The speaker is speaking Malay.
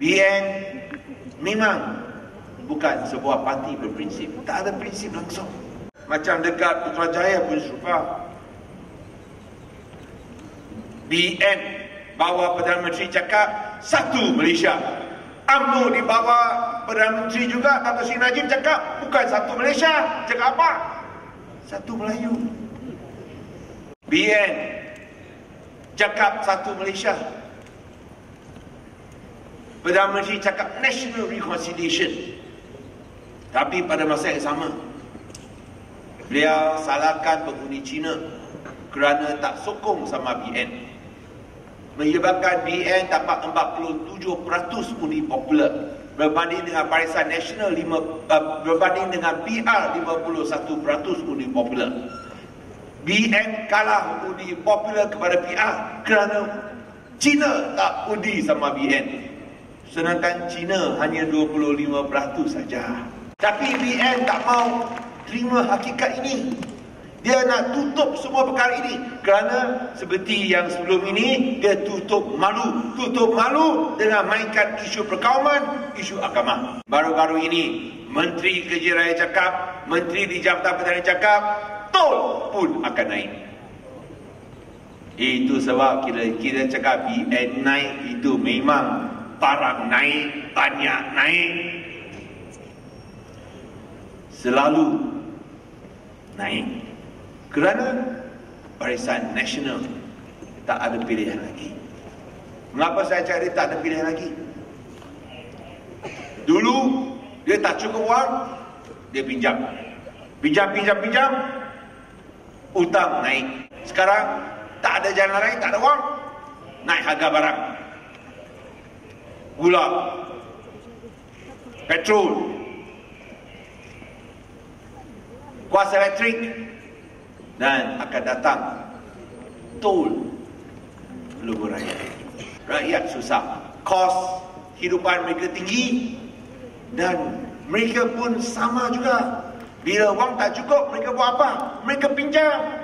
BN memang bukan sebuah parti berprinsip. Tak ada prinsip langsung. Macam dekat Putrajaya pun serupa. BN bawa Perdana Menteri cakap satu Malaysia. UMNO di bawah Perdana Menteri juga Dato' Sri Najib cakap bukan satu Malaysia. Cakap apa? Satu Melayu. BN cakap satu Malaysia. Perdana Menteri cakap national reconciliation. Tapi pada masa yang sama, beliau salahkan penghuni Cina kerana tak sokong sama BN. Menyebabkan BN dapat 47% undi popular berbanding dengan Barisan Nasional 5, uh, berbanding dengan PR 51% undi popular. BN kalah undi popular kepada PR kerana Cina tak undi sama BN. Sedangkan Cina hanya 25% saja. Tapi BN tak mau terima hakikat ini. Dia nak tutup semua perkara ini kerana seperti yang sebelum ini dia tutup malu, tutup malu dengan mainkan isu perkauman, isu agama. Baru-baru ini Menteri Kerja Raya cakap, Menteri di Jabatan Perdana cakap, tol pun akan naik. Itu sebab kita kita cakap BN naik itu memang barang naik, banyak naik. Selalu naik. Kerana Barisan Nasional tak ada pilihan lagi. Mengapa saya cari tak ada pilihan lagi? Dulu dia tak cukup wang, dia pinjam. Pinjam, pinjam, pinjam, utang naik. Sekarang tak ada jalan lain, tak ada wang, naik harga barang. Gula, petrol, kuasa elektrik, dan akan datang tol Lugu Raya. Rakyat susah. Kos hidupan mereka tinggi dan mereka pun sama juga. Bila wang tak cukup, mereka buat apa? Mereka pinjam.